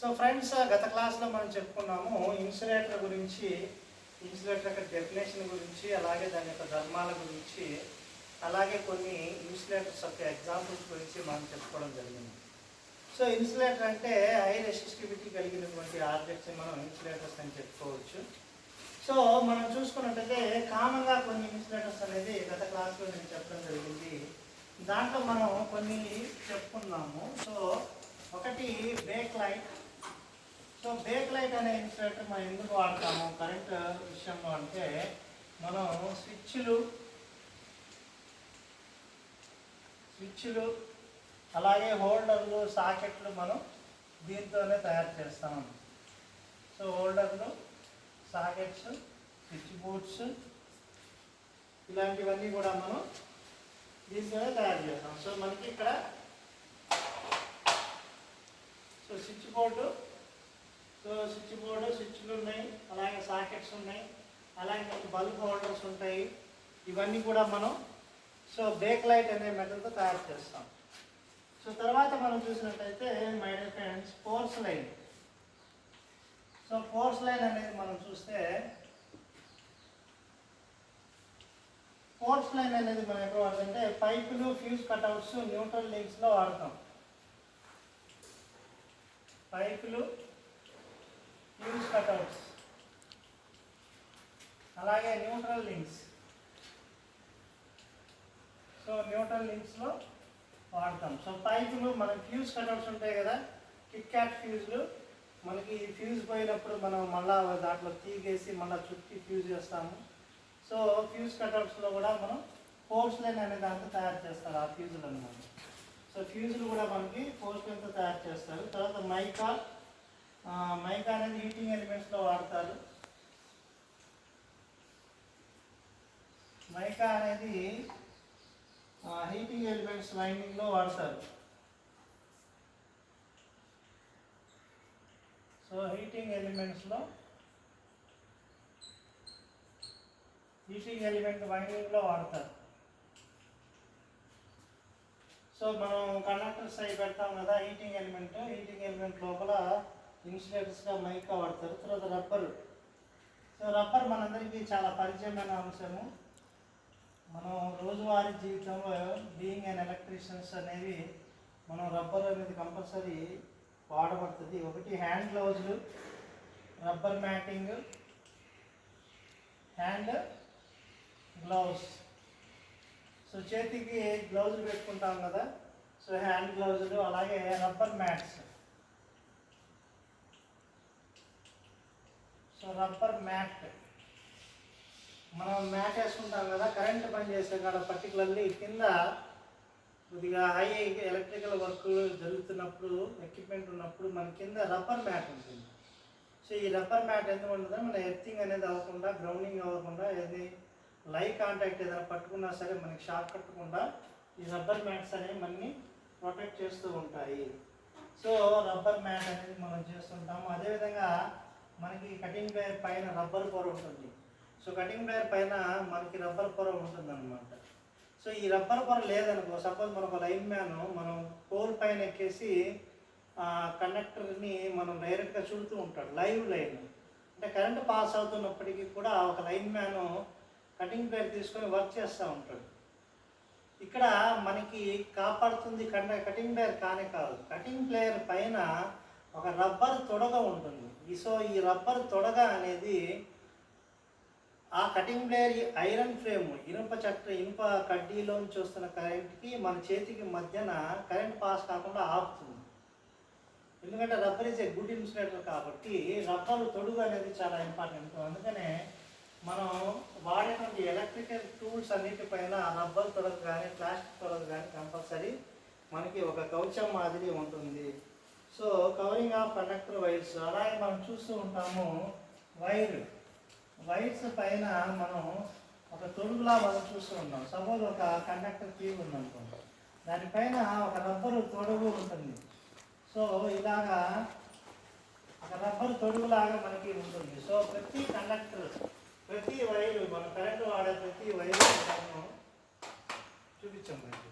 So friends గత క్లాస్లో మనం చెప్పుకున్నాము ఇన్సులేటర్ గురించి ఇన్సులేటర్ యొక్క డెఫినేషన్ గురించి అలాగే దాని యొక్క ధర్మాల గురించి అలాగే కొన్ని ఇన్సులేటర్స్ యొక్క ఎగ్జాంపుల్స్ గురించి మనం చెప్పుకోవడం జరిగింది. సో ఇన్సులేటర్ అంటే హై రెసిస్టివిటీ కలిగినటువంటి ఆబ్జెక్ట్స్ మనం ఇన్సులేటర్స్ అని చెప్పుకోవచ్చు. సో మనం చూసుకున్నట్టయితే కామన్గా కొన్ని ఇన్సులేటర్స్ అనేది గత క్లాస్లో నేను చెప్పడం జరిగింది. దాంట్లో మనం కొన్ని చెప్పుకున్నాము. సో ఒకటి bakelite so bakelite అనే ఇన్సులేటర్ మనం ఎందుకు వాడతాము? కరెంట్ విషయంలో అంటే మనం స్విచ్లు స్విచ్లు అలాగే హోల్డర్లు సాకెట్లు మనం దీంతోనే తయారు చేస్తాము సో హోల్డర్లు సాకెట్స్ స్విచ్ బోర్డ్స్ ఇలాంటివన్నీ కూడా మనం దీంతోనే తయారు చేస్తాం. సో మనకి ఇక్కడ so switch board so switch board స్విచ్లు ఉన్నాయి. అలాగే సాకెట్స్ ఉన్నాయి. అలాగే మనకి బల్బ్ హోల్డర్స్ ఉంటాయి. ఇవన్నీ కూడా మనం సో బేక్ లైట్ అనే మెటల్తో తయారు చేస్తాం. సో తర్వాత మనం చూసినట్టయితే my dear friends force line. So force line అనేది మనం చూస్తే ఫోర్స్ లైన్ అనేది మనం ఎక్కడ వాడుతుంటే పైపులు ఫ్యూజ్ కట్అవుట్స్ న్యూట్రల్ లింక్స్లో వాడతాం. పైపులు ఫ్యూజ్ కట్అవుట్స్ అలాగే న్యూట్రల్ లింక్స్. సో న్యూట్రల్ లింక్స్లో వాడతాం. సో పైపులు మనం ఫ్యూజ్ కట్అవుట్స్ ఉంటాయి కదా కిట్ క్యాట్ ఫ్యూజ్లు. మనకి ఫ్యూజ్ పోయినప్పుడు మనం మళ్ళా దాంట్లో తీగేసి మళ్ళీ చుట్టి ఫ్యూజ్ చేస్తాము. సో ఫ్యూజ్ కట్అవుట్స్లో కూడా మనం ఫోర్స్ లైన్ అనే దాంతో తయారు చేస్తారు ఆ ఫ్యూజులు మనం సో ఫ్యూజులు కూడా మనకి ఫోర్స్ లైన్తో తయారు చేస్తారు. తర్వాత మైకా మైకా అనేది హీటింగ్ ఎలిమెంట్స్లో వాడతారు. మైకా అనేది హీటింగ్ ఎలిమెంట్స్ వైండింగ్లో వాడతారు. సో హీటింగ్ ఎలిమెంట్స్లో హీటింగ్ ఎలిమెంట్ వైండింగ్లో వాడతారు. సో మనం కండక్టర్స్ అవి పెడతాం కదా హీటింగ్ ఎలిమెంట్ హీటింగ్ ఎలిమెంట్ లోపల ఇన్సులేటర్స్గా మైకా వాడతారు. తర్వాత రబ్బర్. సో రబ్బర్ మనందరికీ చాలా పరిచయమైన అంశము. మనం రోజువారీ జీవితంలో బీయింగ్ అండ్ ఎలక్ట్రీషియన్స్ అనేవి మనం రబ్బర్ అనేది కంపల్సరీ వాడబడుతుంది. ఒకటి hand గ్లౌజులు rubber matting hand glove. So చేతికి గ్లౌజులు పెట్టుకుంటాం కదా. సో హ్యాండ్ గ్లౌజులు అలాగే రబ్బర్ మ్యాట్స్. Rubber mat. మనం మ్యాట్ వేసుకుంటాం కదా కరెంట్ పని చేసే కాడ పర్టికులర్లీ కింద కొద్దిగా హై ఎలక్ట్రికల్ వర్క్ జరుగుతున్నప్పుడు ఎక్విప్మెంట్ ఉన్నప్పుడు మన కింద రబ్బర్ మ్యాట్ ఉంటుంది. సో ఈ రబ్బర్ మ్యాట్ ఎందుకు ఉంటుందో మన ఎర్తింగ్ అనేది అవ్వకుండా గ్రౌండింగ్ అవ్వకుండా ఏది లై కాంటాక్ట్ ఏదైనా పట్టుకున్నా సరే మనకి షాక్ కట్టకుండా ఈ రబ్బర్ మ్యాట్స్ అనేవి మనని ప్రొటెక్ట్ చేస్తూ ఉంటాయి. సో రబ్బర్ మ్యాట్ అనేది మనం చేస్తుంటాము. అదేవిధంగా మనకి కటింగ్ ప్లేయర్ పైన రబ్బర్ పొర ఉంటుంది. సో కటింగ్ ప్లేయర్ పైన మనకి రబ్బర్ పొర ఉంటుంది అనమాట సో ఈ రబ్బర్ పొర లేదనుకో సపోజ్ మనకు ఒక లైన్ మ్యాన్ మనం పోల్ పైన ఎక్కేసి కండక్టర్ని మనం డైరెక్ట్గా చూడుతూ ఉంటాడు లైవ్ లైన్ అంటే కరెంట్ పాస్ అవుతున్నప్పటికీ కూడా ఒక లైన్ మ్యాన్ కటింగ్ ప్లేయర్ తీసుకొని వర్క్ చేస్తూ ఉంటాడు. ఇక్కడ మనకి కాపాడుతుంది కండ కటింగ్ ప్లేయర్ కానే కాదు. కటింగ్ ప్లేయర్ పైన ఒక రబ్బర్ తొడగ ఉంటుంది. ఈ సో ఈ రబ్బర్ తొడగ అనేది ఆ కటింగ్ బ్లేయర్ ఈ ఐరన్ ఫ్రేమ్ ఇనుప చట్ట ఇనుప కడ్డీలోంచి వస్తున్న కరెంట్కి మన చేతికి మధ్యన కరెంట్ పాస్ కాకుండా ఆపుతుంది. ఎందుకంటే rubber is a good insulator కాబట్టి రబ్బర్ తొడుగు అనేది చాలా ఇంపార్టెంట్ అందుకనే మనం వాడేటువంటి ఎలక్ట్రికల్ టూల్స్ అన్నిటిపైన రబ్బర్ తొడగ కానీ ప్లాస్టిక్ తొడగ కానీ కంపల్సరీ మనకి ఒక కవచం మాదిరి ఉంటుంది. So covering of conductor wires. అలాగే మనం చూస్తూ ఉంటాము వైర్. వైర్స్ పైన మనం ఒక తొడుగులా మనం చూస్తూ ఉన్నాం. సపోజ్ ఒక కండక్టర్ తీగ ఉందనుకోండి. దానిపైన ఒక రబ్బరు తొడుగు ఉంటుంది. సో ఇలాగా ఒక రబ్బరు తొడుగులాగా మనకి ఉంటుంది. సో ప్రతి కండక్టర్ ప్రతి వైరు మన కరెంటు వాడే ప్రతి వైరు మనం చూపించాం మనకి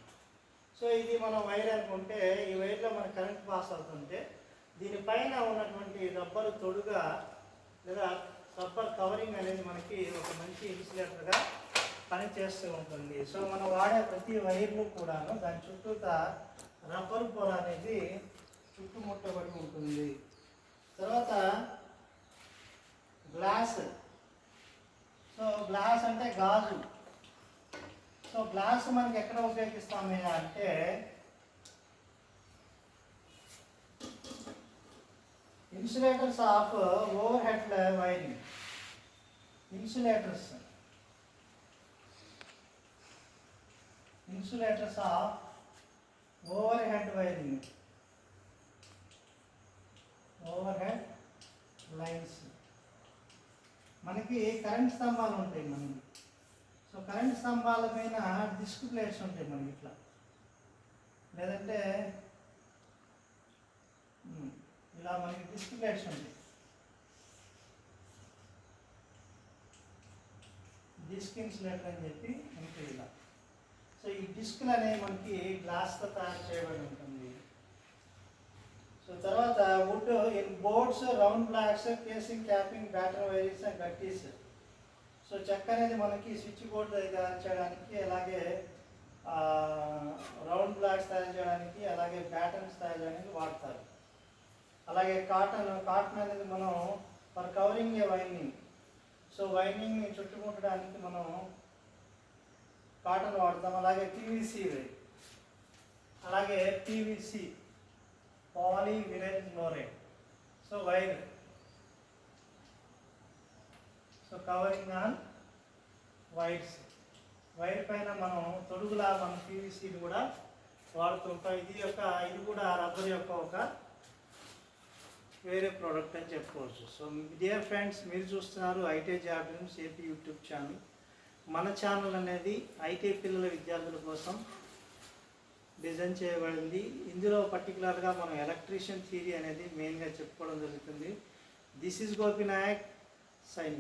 సో ఇది మనం వైర్ అనుకుంటే ఈ వైర్లో మన కరెంట్ పాస్ అవుతుంటే దీనిపైన ఉన్నటువంటి రబ్బరు తొడుగా లేదా రబ్బర్ కవరింగ్ అనేది మనకి ఒక మంచి ఇన్సులేటర్గా పనిచేస్తూ ఉంటుంది. సో మనం వాడే ప్రతి వైర్లు కూడాను దాని చుట్టూత రబ్బర్ పొర అనేది చుట్టుముట్టబడి ఉంటుంది. తర్వాత గ్లాస్. సో గ్లాస్ అంటే గాజు. సో గ్లాస్ మనకి ఎక్కడ ఉపయోగిస్తాము అంటే insulators of overhead wiring. Insulators. Insulators of overhead wiring. Overhead lines. మనకి కరెంట్ స్తంభాలు ఉంటాయి మనకి. సో కరెంట్ స్తంభాల పైన డిస్క్ ప్లేట్స్ ఉంటాయి మనకి ఇట్లా. లేదంటే ఇలా మనకి డిస్క్ ప్లేట్స్ ఉంటాయి. డిస్క్ ఇన్సులేటర్ అని చెప్పి ఉంటుంది ఇలా. సో ఈ డిస్క్లు అనేవి మనకి గ్లాస్తో తయారు చేయబడి ఉంటుంది. సో తర్వాత wooden boards round blocks casing capping batten wires and గట్టీస్ so చెక్క అనేది మనకి స్విచ్ బోర్డ్ తయారు చేయడానికి అలాగే రౌండ్ బ్లాక్స్ తయారు చేయడానికి అలాగే ప్యాటర్న్స్ తయారు చేయడానికి వాడతారు. అలాగే కాటన్ కాటన్ అనేది మనం for covering a winding. So వైండింగ్ని చుట్టుముట్టడానికి మనం కాటన్ వాడతాం. అలాగే పీవీసీ అలాగే పీవీసీ పాలీ వినైల్ నోరే so wire. So covering on wires wire పైన మనం తొడుగులా మనం పీవీసీని కూడా వాడుతుంటాం ఇది యొక్క ఇది కూడా రబ్బర్ యొక్క ఒక వేరే ప్రోడక్ట్ అని చెప్పుకోవచ్చు. సో డియర్ ఫ్రెండ్స్ మీరు చూస్తున్నారు IT job news AP YouTube channel మన ఛానల్ అనేది ఐటీ పిల్లల విద్యార్థుల కోసం డిజైన్ చేయబడింది. ఇందులో పర్టికులర్గా మనం ఎలక్ట్రీషియన్ థియరీ అనేది మెయిన్గా చెప్పుకోవడం జరుగుతుంది. This is Gopinayak sign